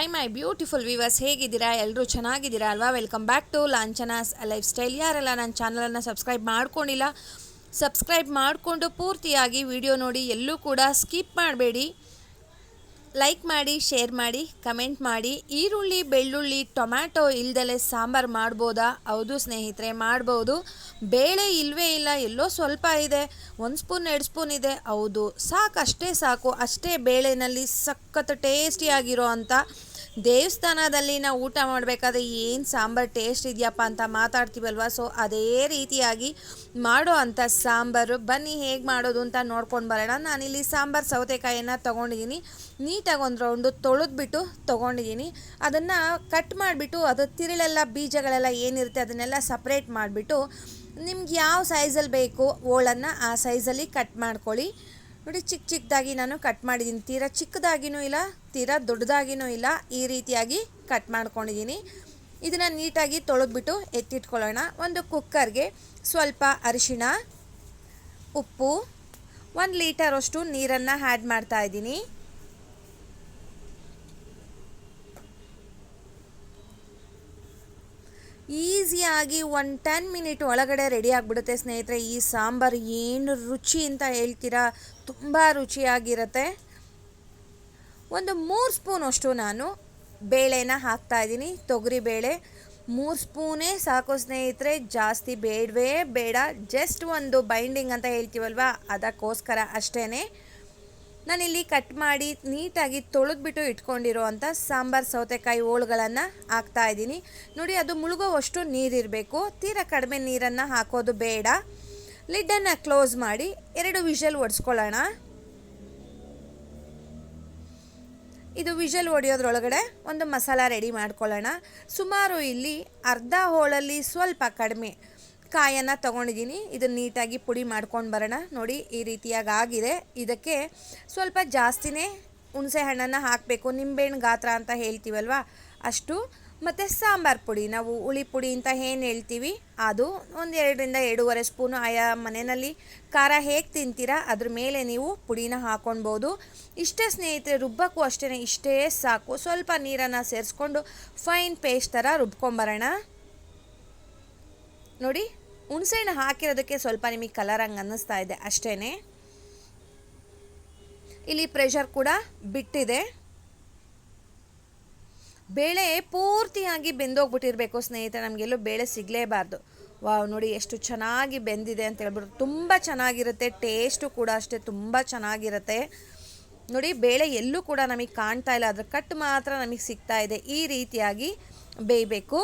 I my beautiful viewers ಹೇಗಿದ್ದೀರಾ? ಎಲ್ಲರೂ ಚೆನ್ನಾಗಿದ್ದೀರಾ ಅಲ್ವಾ? Welcome back to Lanchana's lifestyle ಯಾರೆಲ್ಲ ನನ್ನ ಚಾನಲನ್ನು ಸಬ್ಸ್ಕ್ರೈಬ್ ಮಾಡ್ಕೊಂಡಿಲ್ಲ ಸಬ್ಸ್ಕ್ರೈಬ್ ಮಾಡಿಕೊಂಡು ಪೂರ್ತಿಯಾಗಿ ವಿಡಿಯೋ ನೋಡಿ ಎಲ್ಲೂ ಕೂಡ ಸ್ಕಿಪ್ ಮಾಡಬೇಡಿ. ಲೈಕ್ ಮಾಡಿ ಶೇರ್ ಮಾಡಿ ಕಮೆಂಟ್ ಮಾಡಿ. ಈರುಳ್ಳಿ, ಬೆಳ್ಳುಳ್ಳಿ ಟೊಮ್ಯಾಟೊ ಇಲ್ದಲೆ ಸಾಂಬಾರು ಮಾಡ್ಬೋದಾ? ಹೌದು ಸ್ನೇಹಿತರೆ, ಮಾಡ್ಬೋದು. ಬೇಳೆ ಇಲ್ಲವೇ ಇಲ್ಲ, ಎಲ್ಲೋ ಸ್ವಲ್ಪ ಇದೆ. ಒಂದು ಸ್ಪೂನ್ ಎರಡು ಸ್ಪೂನ್ ಇದೆ. ಹೌದು ಸಾಕು ಅಷ್ಟೇ ಸಾಕು. ಅಷ್ಟೇ ಬೇಳೆನಲ್ಲಿ ಸಖತ್ ಟೇಸ್ಟಿಯಾಗಿರೋ ಅಂಥ ದೇವಸ್ಥಾನದಲ್ಲಿ ನಾವು ಊಟ ಮಾಡಬೇಕಾದ್ರೆ ಏನು ಸಾಂಬಾರು ಟೇಸ್ಟ್ ಇದೆಯಪ್ಪ ಅಂತ ಮಾತಾಡ್ತೀವಲ್ವ? ಸೊ ಅದೇ ರೀತಿಯಾಗಿ ಮಾಡೋ ಅಂಥ ಸಾಂಬಾರು. ಬನ್ನಿ, ಹೇಗೆ ಮಾಡೋದು ಅಂತ ನೋಡ್ಕೊಂಡು ಬರೋಣ. ನಾನಿಲ್ಲಿ ಸಾಂಬಾರು ಸೌತೆಕಾಯಿಯನ್ನು ತೊಗೊಂಡಿದ್ದೀನಿ. ನೀಟಾಗಿ ಒಂದು ರೌಂಡು ತೊಳೆದ್ಬಿಟ್ಟು ತೊಗೊಂಡಿದ್ದೀನಿ. ಅದನ್ನು ಕಟ್ ಮಾಡಿಬಿಟ್ಟು, ಅದು ತಿರುಳೆಲ್ಲ, ಬೀಜಗಳೆಲ್ಲ ಏನಿರುತ್ತೆ ಅದನ್ನೆಲ್ಲ ಸಪ್ರೇಟ್ ಮಾಡಿಬಿಟ್ಟು, ನಿಮ್ಗೆ ಯಾವ ಸೈಜಲ್ಲಿ ಬೇಕು, ಓಳನ್ನು ಆ ಸೈಜಲ್ಲಿ ಕಟ್ ಮಾಡ್ಕೊಳ್ಳಿ. ನೋಡಿ ಚಿಕ್ಕ ಚಿಕ್ಕದಾಗಿ ನಾನು ಕಟ್ ಮಾಡಿದ್ದೀನಿ. ತೀರಾ ಚಿಕ್ಕದಾಗಿನೂ ಇಲ್ಲ, ತೀರಾ ದೊಡ್ಡದಾಗಿನೂ ಇಲ್ಲ. ಈ ರೀತಿಯಾಗಿ ಕಟ್ ಮಾಡ್ಕೊಂಡಿದ್ದೀನಿ. ಇದನ್ನು ನೀಟಾಗಿ ತೊಳೆದ್ಬಿಟ್ಟು ಎತ್ತಿಟ್ಕೊಳ್ಳೋಣ. ಒಂದು ಕುಕ್ಕರ್ಗೆ ಸ್ವಲ್ಪ ಅರಿಶಿಣ, ಉಪ್ಪು, ಒಂದು ಲೀಟರಷ್ಟು ನೀರನ್ನು ಆ್ಯಡ್ ಮಾಡ್ತಾ ಈಸಿಯಾಗಿ ಒನ್ ಟೆನ್ ಮಿನಿಟ್ ಒಳಗಡೆ ರೆಡಿ ಆಗಿಬಿಡುತ್ತೆ ಸ್ನೇಹಿತರೆ. ಈ ಸಾಂಬಾರು ಏನು ರುಚಿ ಅಂತ ಹೇಳ್ತೀರಾ? ತುಂಬ ರುಚಿಯಾಗಿರುತ್ತೆ. ಒಂದು ಮೂರು ಸ್ಪೂನಷ್ಟು ನಾನು ಬೇಳೆನ ತೊಗರಿ ಬೇಳೆ ಮೂರು ಸ್ಪೂನೇ ಸಾಕು ಸ್ನೇಹಿತರೆ. ಜಾಸ್ತಿ ಬೇಡವೇ ಬೇಡ. ಜಸ್ಟ್ ಒಂದು ಬೈಂಡಿಂಗ್ ಅಂತ ಹೇಳ್ತೀವಲ್ವ? ಅದಕ್ಕೋಸ್ಕರ ಅಷ್ಟೇ ನಾನಿಲ್ಲಿ ಕಟ್ ಮಾಡಿ ನೀಟಾಗಿ ತೊಳೆದ್ಬಿಟ್ಟು ಇಟ್ಕೊಂಡಿರೋ ಅಂಥ ಸಾಂಬಾರು ಸೌತೆಕಾಯಿ ಹೋಳುಗಳನ್ನು ಹಾಕ್ತಾ ಇದ್ದೀನಿ. ನೋಡಿ, ಅದು ಮುಳುಗೋವಷ್ಟು ನೀರಿರಬೇಕು. ತೀರಾ ಕಡಿಮೆ ನೀರನ್ನು ಹಾಕೋದು ಬೇಡ. ಲಿಡ್ಡನ್ನು ಕ್ಲೋಸ್ ಮಾಡಿ ಎರಡು ವಿಷಲ್ ಒಡಿಸ್ಕೊಳ್ಳೋಣ. ಇದು ವಿಷಲ್ ಒಡೆಯೋದ್ರೊಳಗಡೆ ಒಂದು ಮಸಾಲ ರೆಡಿ ಮಾಡ್ಕೊಳ್ಳೋಣ. ಸುಮಾರು ಇಲ್ಲಿ ಅರ್ಧ ಹೋಳಲ್ಲಿ ಸ್ವಲ್ಪ ಕಡಿಮೆ ಕಾಯನ್ನು ತೊಗೊಂಡಿದ್ದೀನಿ. ಇದನ್ನು ನೀಟಾಗಿ ಪುಡಿ ಮಾಡ್ಕೊಂಡು ಬರೋಣ. ನೋಡಿ, ಈ ರೀತಿಯಾಗಿ ಆಗಿದೆ. ಇದಕ್ಕೆ ಸ್ವಲ್ಪ ಜಾಸ್ತಿನೇ ಹುಣಸೆ ಹಣ್ಣನ್ನು ಹಾಕಬೇಕು. ನಿಂಬೆಹಣ್ಣು ಗಾತ್ರ ಅಂತ ಹೇಳ್ತೀವಲ್ವ? ಅಷ್ಟು. ಮತ್ತು ಸಾಂಬಾರು ಪುಡಿ. ನಾವು ಹುಳಿ ಪುಡಿ ಅಂತ ಏನು ಹೇಳ್ತೀವಿ? ಅದು ಒಂದು ಎರಡರಿಂದ ಎರಡೂವರೆ ಸ್ಪೂನು ಆಯಾ ಮನೆಯಲ್ಲಿ. ಖಾರ ಹೇಗೆ ತಿಂತೀರಾ? ಅದ್ರ ಮೇಲೆ ನೀವು ಪುಡಿನ ಹಾಕೊಳ್ಬೋದು ಇಷ್ಟೇ ಸ್ನೇಹಿತರೆ ರುಬ್ಬಕ್ಕೂ ಅಷ್ಟೇ ಇಷ್ಟೇ ಸಾಕು. ಸ್ವಲ್ಪ ನೀರನ್ನು ಸೇರಿಸ್ಕೊಂಡು ಫೈನ್ ಪೇಸ್ಟ್ ಥರ ರುಬ್ಕೊಂಬರೋಣ ನೋಡಿ, ಹುಣಸೆಹಣ್ಣು ಹಾಕಿರೋದಕ್ಕೆ ಸ್ವಲ್ಪ ನಿಮಗೆ ಕಲರ್ ಹಂಗೆ ಅನ್ನಿಸ್ತಾ ಇದೆ ಅಷ್ಟೇ ಇಲ್ಲಿ ಪ್ರೆಷರ್ ಕೂಡ ಬಿಟ್ಟಿದೆ. ಬೇಳೆ ಪೂರ್ತಿಯಾಗಿ ಬೆಂದೋಗ್ಬಿಟ್ಟಿರಬೇಕು ಸ್ನೇಹಿತರೆ, ನಮಗೆಲ್ಲೂ ಬೇಳೆ ಸಿಗಲೇಬಾರ್ದು. ವಾವ್, ನೋಡಿ ಎಷ್ಟು ಚೆನ್ನಾಗಿ ಬೆಂದಿದೆ ಅಂತ ಹೇಳ್ಬಿಟ್ಟು, ತುಂಬ ಚೆನ್ನಾಗಿರುತ್ತೆ ಟೇಸ್ಟು ಕೂಡ ಅಷ್ಟೇ, ತುಂಬ ಚೆನ್ನಾಗಿರುತ್ತೆ. ನೋಡಿ, ಬೇಳೆ ಎಲ್ಲೂ ಕೂಡ ನಮಗೆ ಕಾಣ್ತಾ ಇಲ್ಲ ಅದ್ರ ಕಟ್ ಮಾತ್ರ ನಮಗೆ ಸಿಗ್ತಾ ಇದೆ, ಈ ರೀತಿಯಾಗಿ ಬೇಯಬೇಕು.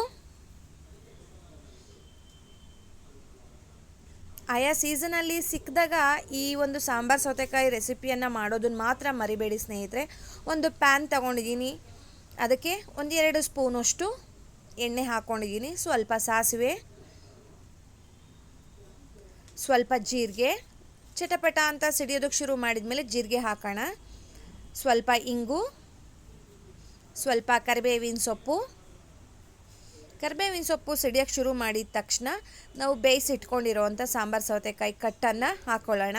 ಆಯಾ ಸೀಸನಲ್ಲಿ ಸಿಕ್ಕಿದಾಗ ಈ ಒಂದು ಸಾಂಬಾರು ಸೌತೆಕಾಯಿ ರೆಸಿಪಿಯನ್ನು ಮಾಡೋದನ್ನು ಮಾತ್ರ ಮರಿಬೇಡಿ ಸ್ನೇಹಿತರೆ. ಒಂದು ಪ್ಯಾನ್ ತಗೊಂಡಿದ್ದೀನಿ. ಅದಕ್ಕೆ ಒಂದೆರಡು ಸ್ಪೂನಷ್ಟು ಎಣ್ಣೆ ಹಾಕ್ಕೊಂಡಿದ್ದೀನಿ ಸ್ವಲ್ಪ ಸಾಸಿವೆ, ಸ್ವಲ್ಪ ಜೀರಿಗೆ, ಚಟಪಟ ಅಂತ ಸಿಡಿಯೋದಕ್ಕೆ ಶುರು ಮಾಡಿದ ಮೇಲೆ ಜೀರಿಗೆ ಹಾಕೋಣ. ಸ್ವಲ್ಪ ಇಂಗು, ಸ್ವಲ್ಪ ಕರಿಬೇವಿನ ಸೊಪ್ಪು ಕರಿಬೇವಿನ ಸೊಪ್ಪು ಸಿಡಿಯೋಕ್ಕೆ ಶುರು ಮಾಡಿದ ತಕ್ಷಣ ನಾವು ಬೇಯಿಸಿಟ್ಕೊಂಡಿರೋವಂಥ ಸಾಂಬಾರು ಸೌತೆಕಾಯಿ ಕಟ್ಟನ್ನು ಹಾಕ್ಕೊಳ್ಳೋಣ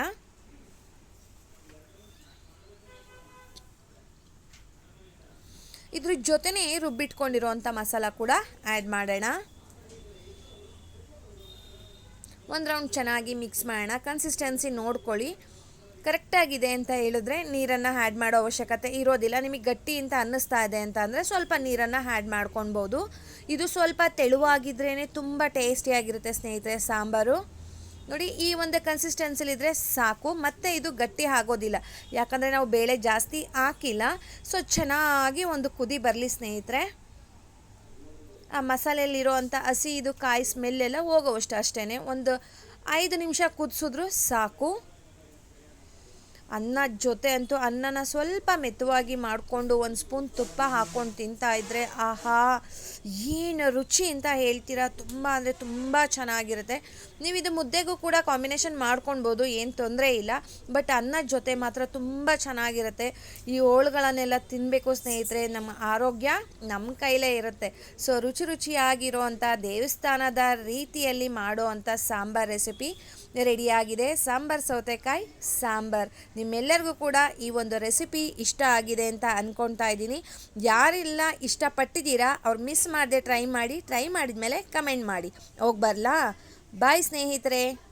ಇದ್ರ ಜೊತೆನೇ ರುಬ್ಬಿಟ್ಕೊಂಡಿರೋವಂಥ ಮಸಾಲ ಕೂಡ ಆ್ಯಡ್ ಮಾಡೋಣ. ಒಂದು ರೌಂಡ್ ಚೆನ್ನಾಗಿ ಮಿಕ್ಸ್ ಮಾಡೋಣ. ಕನ್ಸಿಸ್ಟೆನ್ಸಿ ನೋಡ್ಕೊಳ್ಳಿ. ಕರೆಕ್ಟಾಗಿದೆ ಅಂತ ಹೇಳಿದ್ರೆ ನೀರನ್ನು ಆ್ಯಡ್ ಮಾಡೋ ಅವಶ್ಯಕತೆ ಇರೋದಿಲ್ಲ. ನಿಮಗೆ ಗಟ್ಟಿ ಅಂತ ಅನ್ನಿಸ್ತಾ ಇದೆ ಅಂತ ಅಂದರೆ ಸ್ವಲ್ಪ ನೀರನ್ನು ಆ್ಯಡ್ ಮಾಡ್ಕೊಳ್ಬೋದು ಇದು ಸ್ವಲ್ಪ ತೆಳುವಾಗಿದ್ರೇ ತುಂಬ ಟೇಸ್ಟಿಯಾಗಿರುತ್ತೆ ಸ್ನೇಹಿತರೆ ಸಾಂಬಾರು. ನೋಡಿ, ಈ ಒಂದು ಕನ್ಸಿಸ್ಟೆನ್ಸಿಲಿದ್ರೆ ಸಾಕು. ಮತ್ತು ಇದು ಗಟ್ಟಿ ಆಗೋದಿಲ್ಲ. ಯಾಕಂದರೆ ನಾವು ಬೇಳೆ ಜಾಸ್ತಿ ಹಾಕಿಲ್ಲ. ಸೊ ಚೆನ್ನಾಗಿ ಒಂದು ಕುದಿ ಬರಲಿ ಸ್ನೇಹಿತರೆ. ಆ ಮಸಾಲೆಯಲ್ಲಿರೋ ಅಂಥ ಹಸಿ ಇದು ಕಾಯಿ ಸ್ಮೆಲ್ಲೆಲ್ಲ ಹೋಗೋವಷ್ಟು ಅಷ್ಟೇ ಒಂದು ಐದು ನಿಮಿಷ ಕುದಿಸಿದ್ರು ಸಾಕು. ಅನ್ನ ಜೊತೆ ಅಂತೂ ಅನ್ನನ ಸ್ವಲ್ಪ ಮೆತ್ತವಾಗಿ ಮಾಡಿಕೊಂಡು ಒಂದು ಸ್ಪೂನ್ ತುಪ್ಪ ಹಾಕ್ಕೊಂಡು ತಿಂತಾ ಇದ್ದರೆ ಆಹಾ, ಏನು ರುಚಿ ಅಂತ ಹೇಳ್ತೀರಾ. ತುಂಬ ಅಂದರೆ ತುಂಬ ಚೆನ್ನಾಗಿರುತ್ತೆ. ನೀವು ಇದು ಮುದ್ದೆಗೂ ಕೂಡ ಕಾಂಬಿನೇಷನ್ ಮಾಡ್ಕೊಳ್ಬೋದು, ಏನು ತೊಂದರೆ ಇಲ್ಲ. ಬಟ್ ಅನ್ನದ ಜೊತೆ ಮಾತ್ರ ತುಂಬ ಚೆನ್ನಾಗಿರುತ್ತೆ. ಈ ಹೋಳುಗಳನ್ನೆಲ್ಲ ತಿನ್ನಬೇಕು ಸ್ನೇಹಿತರೆ, ನಮ್ಮ ಆರೋಗ್ಯ ನಮ್ಮ ಕೈಲೇ ಇರುತ್ತೆ. ಸೊ ರುಚಿ ರುಚಿಯಾಗಿರೋ ಅಂಥ ದೇವಸ್ಥಾನದ ರೀತಿಯಲ್ಲಿ ಮಾಡೋ ಅಂಥ ಸಾಂಬಾರ್ ರೆಸಿಪಿ ರೆಡಿಯಾಗಿದೆ ಸಾಂಬಾರ್ ಸೌತೆಕಾಯಿ, ಸಾಂಬಾರ್. ನಿಮ್ಮೆಲ್ಲರಿಗೂ ಕೂಡ ಈ ಒಂದು ರೆಸಿಪಿ ಇಷ್ಟ ಆಗಿದೆ ಅಂತ ಅಂದ್ಕೊಳ್ತಾ ಇದ್ದೀನಿ. ಯಾರೆಲ್ಲ, ಇಷ್ಟಪಟ್ಟಿದ್ದೀರಾ, ಅವ್ರು ಮಿಸ್ ಮಾಡದೆ ಟ್ರೈ ಮಾಡಿ ಟ್ರೈ ಮಾಡಿದ ಮೇಲೆ ಕಮೆಂಟ್ ಮಾಡಿ. ಹೋಗಿ ಬರಲಾ? ಬಾಯ್ ಸ್ನೇಹಿತರೆ.